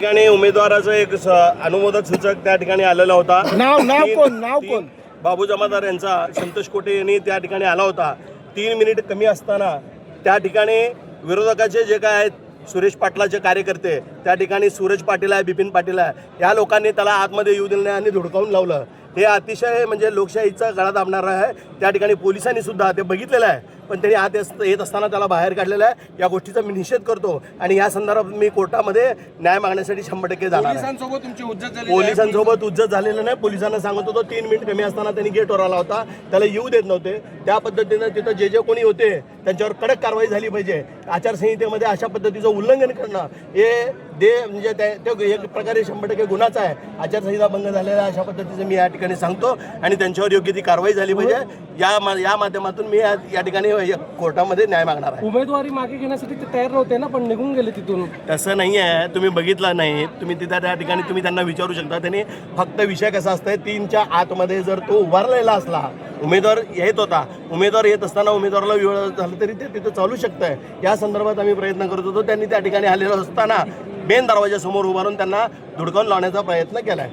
ठिकाणी उमेदवाराचं एक स- अनुमोदक सूचक त्या ठिकाणी आलेला होता नाव- नाव तीन- कोण? नाव तीन- कोण? बाबू जमादार यांचा संतोष कोटे यांनी त्या ठिकाणी आला होता तीन मिनिट कमी असताना त्या ठिकाणी विरोधकाचे जे काय आहेत सुरेश पाटलाचे कार्यकर्ते त्या ठिकाणी सूरज पाटील आहे बिपिन पाटील आहे या लोकांनी त्याला आतमध्ये येऊ दिलं नाही आणि धुडकावून लावलं हे अतिशय म्हणजे लोकशाहीचा गळा दाबणारं आहे. त्या ठिकाणी पोलिसांनी सुद्धा ते बघितलेलं आहे. पण त्यांनी आत येत असताना त्याला बाहेर काढलेलं आहे. या गोष्टीचा मी निषेध करतो आणि या संदर्भात मी कोर्टामध्ये न्याय मागण्यासाठी शंभर टक्के जाणार पोलिसांसोबत तुमची हुज्जत झाली पोलिसांसोबत उज्जत झालेलं नाही. पोलिसांना सांगत होतो तीन मिनिट कमी असताना त्यांनी गेटवर आला होता. त्याला येऊ देत नव्हते. त्या पद्धतीनं तिथं जे जे कोणी होते त्यांच्यावर कडक कारवाई झाली पाहिजे. आचारसंहितेमध्ये अशा पद्धतीचं उल्लंघन करणं हे दे म्हणजे त्या- ते एक प्रकारे शंभर टक्के गुन्हाच आहे. आचारसंहिता भंग झालेला अशा पद्धतीचं मी या ठिकाणी सांगतो आणि त्यांच्यावर योग्य ती कारवाई झाली पाहिजे. या मा- या माध्यमातून मी या या ठिकाणी कोर्टामध्ये न्याय मागणार आहे. उमेदवारी मागे घेण्यासाठी ते तयार नव्हते ना पण निघून गेले तिथून. तसं नाही आहे. तुम्ही बघितलं नाही. तुम्ही तिथं त्या ठिकाणी तुम्ही त्यांना विचारू शकता. त्यांनी फक्त विषय कसा असतंय तीनच्या आतमध्ये जर तो उभारलेला असला उमेदवार येत होता उमेदवार येत असताना उमेदवाराला वेळ झाला तरी ते तिथं चालू शकतंय. या संदर्भात आम्ही प्रयत्न करत होतो. त्यांनी त्या ठिकाणी आलेलो असताना मेन दरवाजासमोर उभारून त्यांना धुडकावून लावण्याचा प्रयत्न केलाय.